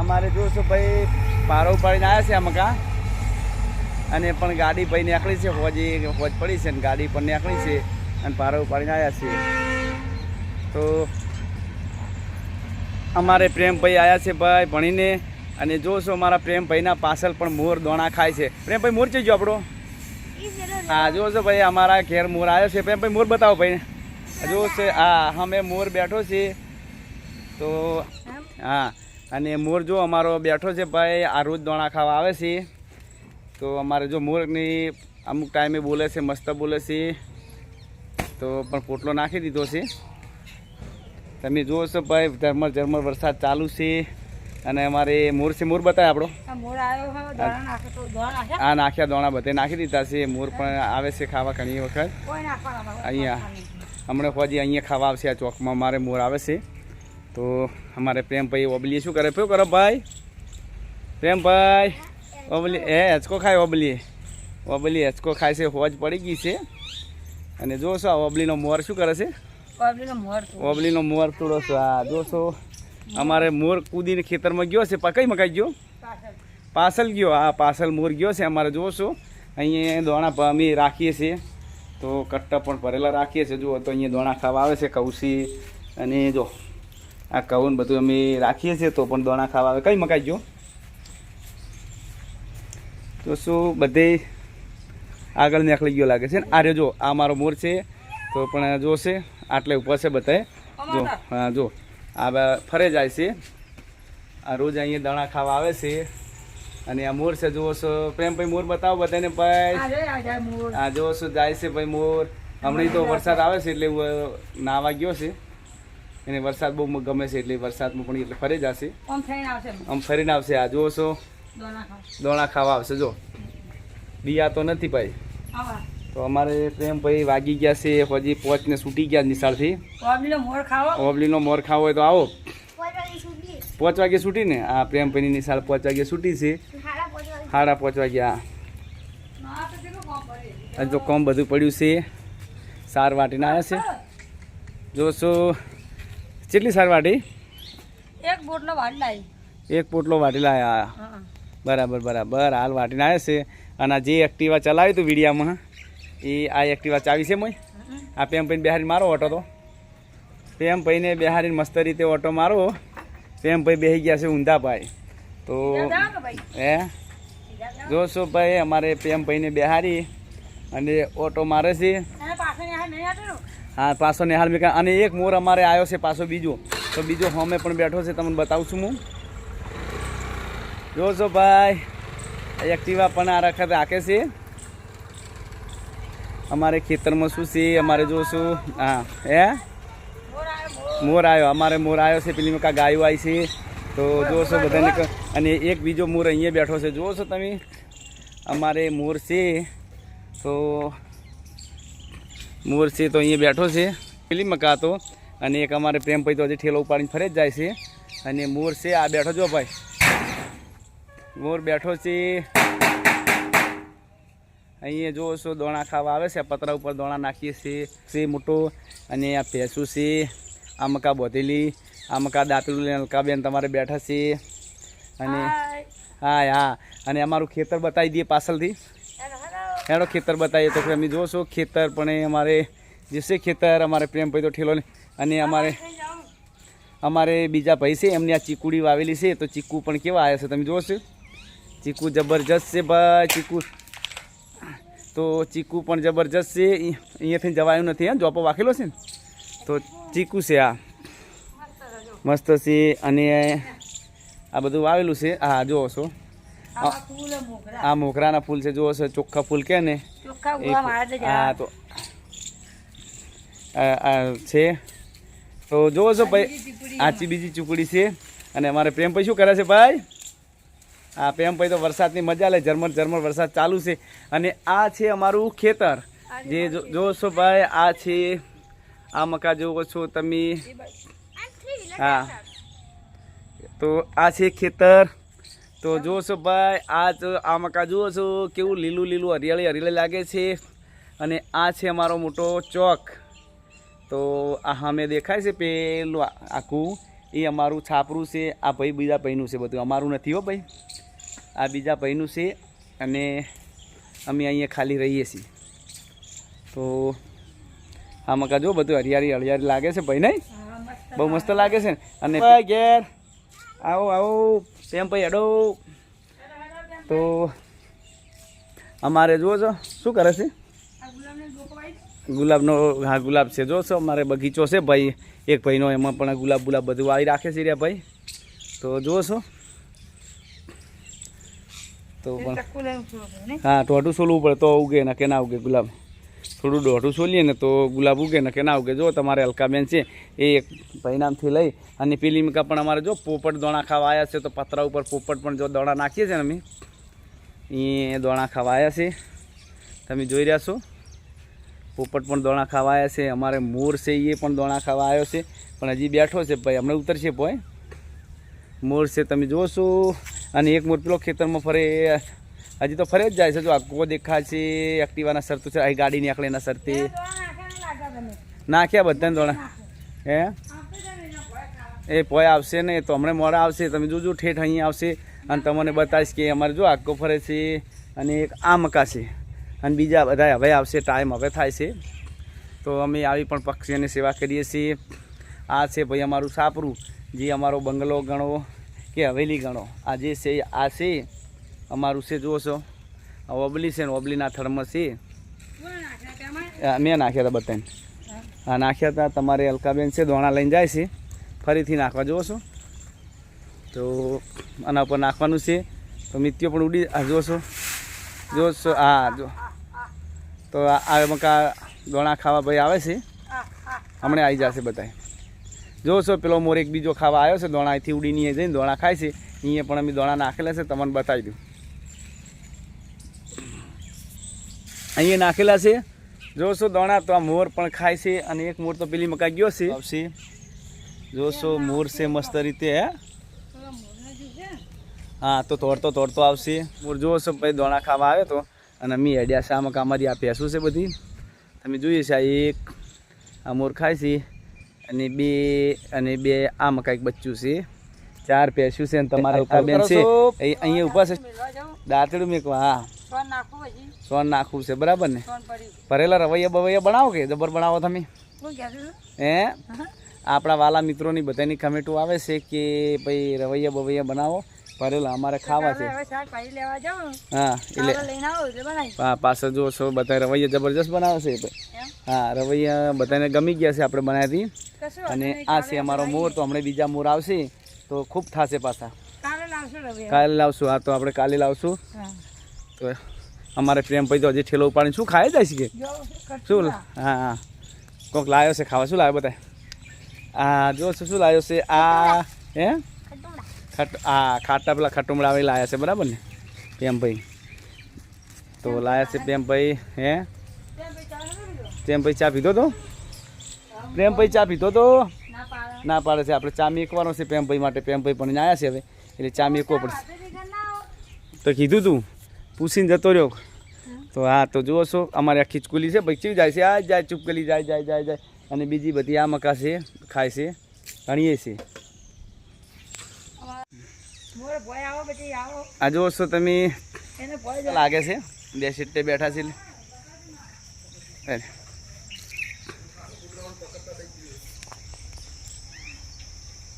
અમારે જોશો ભાઈ, પારો ઉપાડીને આવ્યા છે અમકા મકા અને પણ ગાડી ભાઈ નીકળી છે, હોજી, હોજ પડી છે ને ગાડી પણ નીકળી છે અને પારો ઉપાડીને આવ્યા છે. તો અમારે પ્રેમભાઈ આવ્યા છે ભાઈ ભણીને. અને જોશો અમારા પ્રેમભાઈના પાછળ પણ મોર દોણા ખાય છે. પ્રેમભાઈ મોર ચઈ ગયો આપણો? હા જોશો ભાઈ, અમારા ઘેર મોર આવ્યો છે. પ્રેમભાઈ મોર બતાવો ભાઈ. જોશે હા, અમે મોર બેઠો છીએ તો, હા અને મોર જો અમારો બેઠો છે ભાઈ આ રોજ દોણા ખાવા આવે છે. તો અમારે જો મોરની અમુક ટાઈમે બોલે છે મસ્ત બોલે છે. તો પણ પોટલો નાખી દીધો છે. તમે જુઓ છો ભાઈ ઝરમર ઝરમર વરસાદ ચાલુ છે. અને અમારે મોર છે મોર બતાવે આપણો. આ નાખ્યા દોણા બધે નાખી દીધા છે. મોર પણ આવે છે ખાવા ઘણી વખત. અહીંયા. હમણાં ફોજી અહીંયા ખાવા આવશે આ ચોકમાં. મારે મોર આવે છે. તો અમારે પ્રેમભાઈ ઓબલીએ શું કરે? શું કરો ભાઈ. પ્રેમભાઈ ઓબલી એ હેચકો ખાય ઓબલી ઓબલી હેચકો ખાય છે હોજ પડી ગઈ છે. અને જોશો આ ઓબલીનો મોર શું કરે છે? ઓબલીનો મોર તોડો છો. આ જોશો. અમારે મોર કૂદીને ખેતરમાં ગયો છે. પકાઈ મકાઈ ગયો? પાસલ ગયો. આ પાસલ મોર ગયો છે. અમારે જોશો. અહીંયા દોણા અમે રાખીએ છીએ. તો કટ્ટા પણ ભરેલા રાખીએ છીએ. જુઓ તો અહીંયા દોણા ખાવા આવે છે કૌશી અને જો આ કહું બધું અમે રાખીએ છીએ તો પણ દોણા ખાવા આવે. કઈ મકાઈ જો તો શું બધે આગળ નીકળી ગયો લાગે છે ને? આ જો આ મારો મોર છે. તો પણ જોશે આટલે ઉપર છે બધાએ જો હા જો. આ ફરે જાય છે. આ રોજ અહીંયા દાણા ખાવા આવે છે. અને આ મોર છે જુઓ છો. પ્રેમ ભાઈ મોર બતાવો બધાને ભાઈ. આ જુઓ છો જાય છે ભાઈ મોર. હમણાં તો વરસાદ આવે છે એટલે નાવા ગયો છે. એને વરસાદ બહુ ગમે છે એટલે વરસાદમાં પણ એટલે ફરી જશે. આમ ફરીને આવશે આ જુઓ છો. દોણા ખાવા. આવશે. જો બિયા તો નથી ભાઈ. તો અમારે પ્રેમ ભાઈ વાગી ગયા છે. હજી પોચને છૂટી ગયા નિશાળથી. ઓબલીનો મોર ખાવો. હોય તો આવો. પાંચ વાગે છૂટી. ને? આ પ્રેમ ભાઈની નિશાળ પાંચ વાગે છૂટી છે. સાડા પાંચ વાગ્યા હજી તો કોમ બધું પડ્યું છે. સાર વાટીને આવ્યા છે. જોશો કેટલી સાર વાટી? એક બોટલો વાટી લાવી એક પોટલો વાટી લાયા. બરાબર બરાબર. હાલ વાટીને આવ્યા છે. અને જે એક્ટિવા ચલાવ્યું હતું વિડીયામાં એ આ એક્ટિવા ચાવી છે મોય આ પેમ ભાઈને બિહારીને મારો ઓટો તો. પેમ ભાઈને બિહારીને મસ્ત રીતે ઓટો મારો. પેમ ભાઈ બેસી ગયા છે ઊંધા ભાઈ. તો હે જોશો ભાઈ અમારે પેમ ભાઈને બિહારી અને ઓટો મારે છે. હા, પાછો નિહાળ મેકા અને એક મોર અમારે આવ્યો છે પાછો બીજો. તો બીજો હોમે પણ બેઠો છે, તમને બતાવું છું હું. જોશો ભાઈ એક્ટિવા પણ આ રખત રાખે છે. અમારે ખેતરમાં શું છે, અમારે જોશું હા, હે? મોર આવ્યો, અમારે મોર આવ્યો છે, પેલી મેકા ગાયો આવી છે. તો જોશો બધાને અને એક બીજો મોર અહીંયા બેઠો છે, જોશો તમે? અમારે મોર છે. તો મોર છે તો અહીંયા બેઠો છે. પેલી મકા તો અને એક અમારે પ્રેમ ભાઈ તો હજી ઠેલો ઉપાડીને ફરે જ જાય છે. અને મોર છે આ બેઠો જો ભાઈ. મોર બેઠો છે. અહીંયા જો છો દોણા ખાવા આવે છે પતરા ઉપર દોણા નાખીએ છીએ છે મોટો અને આ ભેંસું છે. આ મકા બોધેલી આ મકા દાંતરું અલકાબેન તમારે બેઠા છે. અને હા હા. અને અમારું ખેતર બતાવી દઈએ પાછળથી. હેડો ખેતર બતાવીએ તો અમે જોશો, ખેતર પણ અમારે, જે છે ખેતર, અમારે પ્રેમભાઈ તો ઠેલો અને અમારે અમારે બીજા ભાઈ છે, એમની આ ચીકુડી વાવેલી છે, તો ચીકુ પણ કેવા આવ્યા છે તમે જોશો? ચીકુ જબરજસ્ત છે ભાઈ, ચીકુ. તો ચીકુ પણ જબરજસ્ત છે અહીંયાથી જવાયું નથી જોપો વાખેલો છે ને? તો ચીકુ છે આ. મસ્ત છે, અને આ બધું વાવેલું છે. હા, જુઓ છો. આ મોગરાના ફૂલ છે. જુઓ છો ચોખ્ખા ફૂલ કે ને? હા તો છે. તો જુઓ છો ભાઈ આચી બીજી ચૂકડી છે. અને અમારે પ્રેમભાઈ શું કરે છે ભાઈ? આ પ્રેમભાઈ તો વરસાદની મજા લે ઝરમર ઝરમર વરસાદ ચાલુ છે. અને આ છે અમારું ખેતર. જે જુઓ જોવો છો. ભાઈ આ છે આ મકા જુઓ છો તમે. હા. તો આ છે ખેતર. તો જોશો ભાઈ આ આ મકા જુઓ છો કેવું લીલું લીલું હરિયાળી હરિયાળી લાગે છે. અને આ છે અમારો મોટો ચોક. તો આ સામે દેખાય છે પેલું આખું. એ અમારું છાપરું છે આ ભાઈ બીજા ભાઈનું છે બધું. અમારું નથી હો ભાઈ. આ બીજા ભાઈનું છે અને અમે અહીંયા ખાલી રહીએ છીએ. તો આ મકા જો બધું હરિયાળી હરિયાળી લાગે છે ભાઈ નહીં? બહુ મસ્ત લાગે. છે ને? અને ઘેર. આવો આવો. તેમ ભાઈ અડો તો અમારે જુઓ છો શું કરે છે? ગુલાબને હા ગુલાબ છે. જો છો અમારે બગીચો છે ભાઈ. એક ભાઈનો એમાં પણ ગુલાબ ગુલાબ બધું આવી રાખે છે રે ભાઈ. તો જુઓ છો. તો પણ હા ટોટું સોલવું પડે તો ઉગે ને કે ના ઉગે ગુલાબ. થોડું દોઢું છોલીએ ને તો ગુલાબ ઉગે ને કે ના ઉગે. જો, તમારે અલકાબેન છે, એ એક પરિણામથી લઈ અને પેલી મીકા પણ અમારે જો પોપટ દોણા ખાવા આવ્યા છે, તો પતરા ઉપર પોપટ પણ જો દોણા નાખીએ છીએ અમે, એ દોણા ખાવા આવ્યા છે. તમે જોઈ રહ્યા છો, પોપટ પણ દોણા ખાવા આવ્યા છે, અમારે મોર છે, એ પણ દોણા ખાવા આવ્યો છે, પણ હજી બેઠો છે ભાઈ, હમણાં ઉતરશે પોય મોર છે, તમે જોશો. અને એક મોર પેલો ખેતરમાં ફરે હજી તો ફરે જ જાય છે. જો આખો દેખાય છે એક્ટિવાના સરતું છે અહીં ગાડી નીકળે એના સરતી નાખ્યા. બધાને દોણા હે. એ પોય આવશે ને તો હમણાં મોડા આવશે. તમે જોજો ઠેઠ અહીં આવશે. અને તમને બતાવીશ કે અમારે જો આખો ફરે છે અને એક આ મકા છે અને બીજા બધા હવે આવશે ટાઈમ હવે થાય છે. તો અમે આવી પણ પક્ષીઓની સેવા કરીએ છીએ. આ છે ભાઈ અમારું સાપરું જે અમારો બંગલો ગણો કે હવેલી ગણો. આ જે છે આ છે અમારું છે જુઓ છો. આ ઓબલી છે ને ઓબલીના થર્મસ છે. મેં નાખ્યા હતા બધાને. હા. નાખ્યા હતા તમારે અલકાબેન છે દોણા લઈને જાય છે. ફરીથી નાખવા જુઓ છો. તો આના ઉપર નાખવાનું છે. તો મિત્યો પણ ઉડી જોશો જુઓ છો. જુઓ છો હા જો તો આ મકા દોણા ખાવા ભાઈ આવે છે. હમણાં આવી જશે બધા જુઓ છો પેલો મોર એક બીજો ખાવા આવ્યો છે દોણા અહીંથી ઉડીને જઈને દોણા ખાય છે. અહીંયા પણ અમે દોણા નાખેલા છે તમને બતાવી દઉં. અહીંયા નાખેલા છે. જોશો દોણા તો આ મોર પણ ખાય છે અને એક મોર તો પેલી મકા ગયો છે. આવશે. જોશો મોર છે મસ્ત રીતે હે? તો તોડતો તોડતો આવશે. મોર જોશો ભાઈ દોણા ખાવા આવે તો. અને મી અડ્યા છે. આ મકા અમારી આ ભેંસું છે બધી. તમે જોઈએ છે આ એક આ મોર ખાય છે. અને બે અને બે આ મકા એક બચ્ચું છે. ચાર ભેંસું છે અને તમારે બેન છે. અહીંયા ઊભા છે. દાંતડું મેકવા હા. સોન નાખવું છે બરાબર ને? ભરેલા રવૈયા બવૈયા બનાવો કે? જબર બનાવો તમે. હે આપણા વાલા મિત્રોની બધાની કમેન્ટો આવે છે કે ભાઈ રવૈયા બવૈયા બનાવો? ભરેલા અમારે ખાવા છે. હા એટલે હા પાછળ જો છો બધા રવૈયા જબરજસ્ત બનાવે છે હા રવૈયા બધાને ગમી ગયા છે આપણે બનાવી. અને આ છે અમારો મોર તો હમણાં બીજા મોર આવશે. તો ખૂબ થશે પાછા. કાલે લાવશો હા તો આપણે કાલે લાવશું. તો અમારે પ્રેમ ભાઈ તો હજી ઠેલો ઉપાડીને શું ખાય જાય છે કે? શું હા હા. કોક લાવ્યો છે ખાવા. શું લાવ્યો બધા આ જો શું શું લાવ્યો છે? આ હે? ખાટ આ ખાટા પેલા ખટુમડા આવી લાવ્યા છે બરાબર ને? પ્રેમ ભાઈ તો લાવ્યા છે પેમભાઈ હે? પ્રેમ ભાઈ ચા પીધો? તો? તો પ્રેમભાઈ ચા પીધો તો? ના પાડે. છે. આપણે ચા મેકવાનો છે પ્રેમભાઈ માટે. પ્રેમભાઈ પણ આવ્યા છે હવે. એટલે ચા મેકવો પડશે. તો કીધું તું? પૂછીને જતો રહ્યો. તો હા તો જુઓ છો અમારે આ ખીચકુલી છે ભાઈ ચીવી જાય છે? આ જાય ચૂપકલી જાય જાય જાય જાય. અને બીજી બધી આ મકા છે ખાય છે ગણીએ છે આ જુઓ છો તમે લાગે છે? બે સીટે બેઠા છે.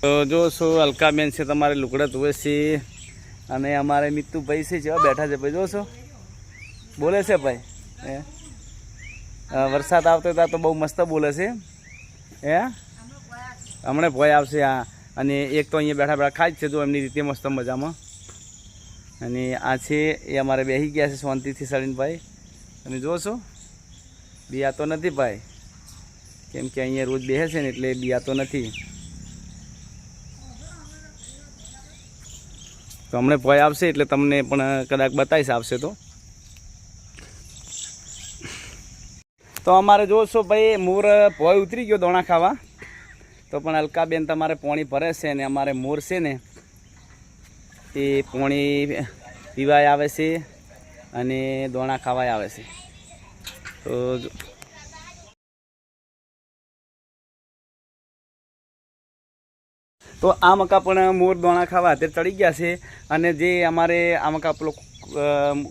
તો જો શું અલકાબેન છે તમારે લુગડા ધોવે છે. અને અમારે મિત્તુભાઈ છે જેવા બેઠા છે ભાઈ, જોશો? બોલે છે ભાઈ, હે? વરસાદ આવતો હોય તો બહુ મસ્ત બોલે છે, હે? હમણાં ભોય આવશે, હા. અને એક તો અહીંયા બેઠા બેઠા ખાય છે, જો એમની રીતે મસ્ત મજામાં. અને આ છે, એ અમારે બેસી ગયા છે શાંતિથી સળીનભાઈ તમે જોશો? બિયાતો નથી ભાઈ. કેમ કે અહીંયા રોજ બેસે છે ને, એટલે બિયાતો નથી. તો હમણાં ભય આવશે એટલે તમને પણ કદાચ બતાવીશ આવશે તો. તો અમારે જોશો ભાઈ મોર ભોય ઉતરી ગયો દોણા ખાવા. તો પણ અલકાબેન તમારે પોણી ભરે છે ને અમારે મોર છે ને, એ પોણી પીવાય આવે છે અને દોણા ખાવાય આવે છે. તો તો આ મકા પણ મોર દોણા ખાવા અત્યારે ચડી ગયા છે અને જે અમારે આ મકા પેલો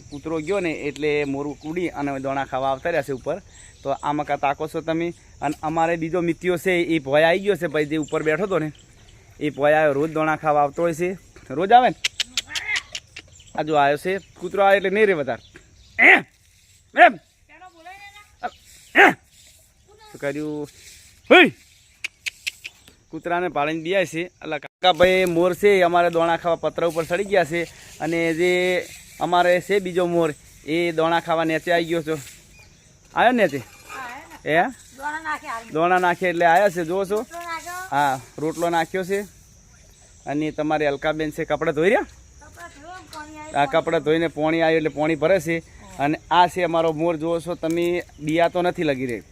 કૂતરો ગયો ને એટલે મોર કૂડી અને દોણા ખાવા આવતા રહ્યા છે ઉપર. તો આ મકા તાકો છો તમે? અને અમારે બીજો મિત્યો છે એ ભોય આવી ગયો છે ભાઈ જે ઉપર બેઠો હતો ને એ ભોય આવ્યો રોજ દોણા ખાવા આવતો હોય છે. રોજ આવે ને? આ જો આવ્યો છે. કૂતરો આવે એટલે નહીં રે વધારે. એમ? એમ શું કર્યું? હોય કૂતરાને પાડીને બિયા છે. એટલે કાકાભાઈ મોર છે એ અમારે દોણા ખાવા પતરા ઉપર ચડી ગયા છે. અને જે અમારે છે બીજો મોર એ દોણા ખાવા નેચે આવી ગયો છો. આવ્યો ને નીચે એ દોણા નાખે એટલે આવ્યા છે જુઓ છો? હા રોટલો નાખ્યો છે. અને તમારે અલકાબેન છે કપડાં ધોઈ રહ્યા? આ કપડાં ધોઈને પોણી આવ્યું એટલે પોણી ભરે છે. અને આ છે અમારો મોર જુઓ છો તમે બિયા તો નથી લગી રહી.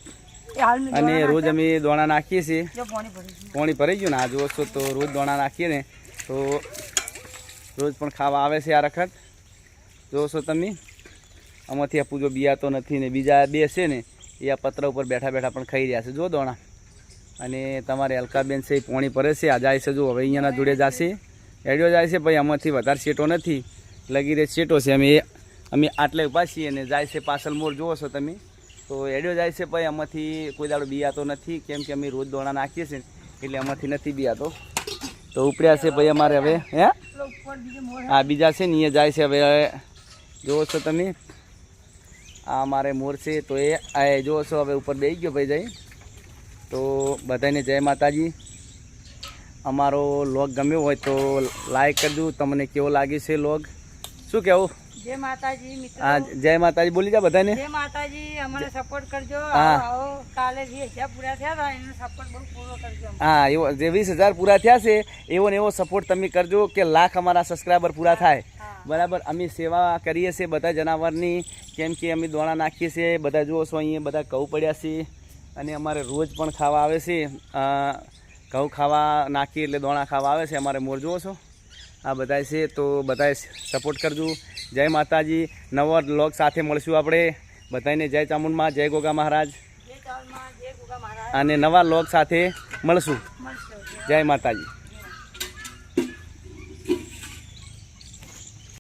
અને રોજ અમે દોણા નાખીએ છીએ. જો પાણી. ભરાઈ ગયું ને આ જુઓ છો તો રોજ દોણા નાખીએ ને તો રોજ પણ ખાવા આવે છે આ રખત જોવો છો તમે આમાંથી આ પૂજો બિયાતો નથી ને બીજા બે છે ને એ આ પત્ર ઉપર બેઠા બેઠા પણ ખાઈ રહ્યા છે. જો દોણા. અને તમારે અલકાબેન છે એ પોણી ભરે છે આ જાય છે જો હવે અહીંયાના જોડે જશે. એડિયો જાય છે ભાઈ આમાંથી વધારે શેટો નથી. લગી રહે શેટો છે અમે અમે આટલે ઊભા છીએ અને જાય છે પાછળ મોર જુઓ છો તમે. તો એડ્યો જાય છે ભાઈ, આમાંથી કોઈ દાડો બિયાતો નથી. કેમ કે અમે રોજ દોણા નાખીએ છીએ, એટલે આમાંથી નથી બિયાતો. તો ઉપડ્યા છે ભાઈ અમારે હવે, હે? ઉપર બીજો છે ને એ જાય છે હવે. જુઓ છો તમે. આ અમારે મોર છે, તો એ, આ જુઓ છો, હવે ઉપર બેસી ગયો ભાઈ જાય. તો બધાને જય માતાજી. અમારો લોગ ગમ્યો હોય તો લાઈક કરજો. તમને કેવો લાગે છે લોગ? શું કહેવું જય માતાજી મિત્રો. જય માતાજી. બોલી જા બધાને. જય માતાજી અમને સપોર્ટ કરજો. હા. આવો કાલે જે હજાર પૂરા થયા એનો સપોર્ટ બહુ પૂરો કરજો હા એવો જે વીસ હજાર પૂરા થયા છે એવો ને એવો સપોર્ટ તમે કરજો કે લાખ અમારા સબસ્ક્રાઈબર પૂરા થાય. બરાબર? અમે સેવા કરીએ છીએ બધા જનાવરની. કેમ કે અમે દોણા નાખીએ છીએ. બધા જુઓ છો અહીંયા બધા ઘઉં પડ્યા છે. અને અમારે રોજ પણ ખાવા આવે છે. ઘઉં ખાવા નાખીએ એટલે દોણા ખાવા આવે છે. અમારે મોર જુઓ છો. આ બધા છે તો બધાએ સપોર્ટ કરજો. જય માતાજી. નવા લોક સાથે મળશું આપણે. બધાને જય ચામુંડમાં જય ગોગા મહારાજ. જય ચાવલમાં જય ગુગા મહારાજ. અને નવા લોક સાથે મળશું. જય માતાજી.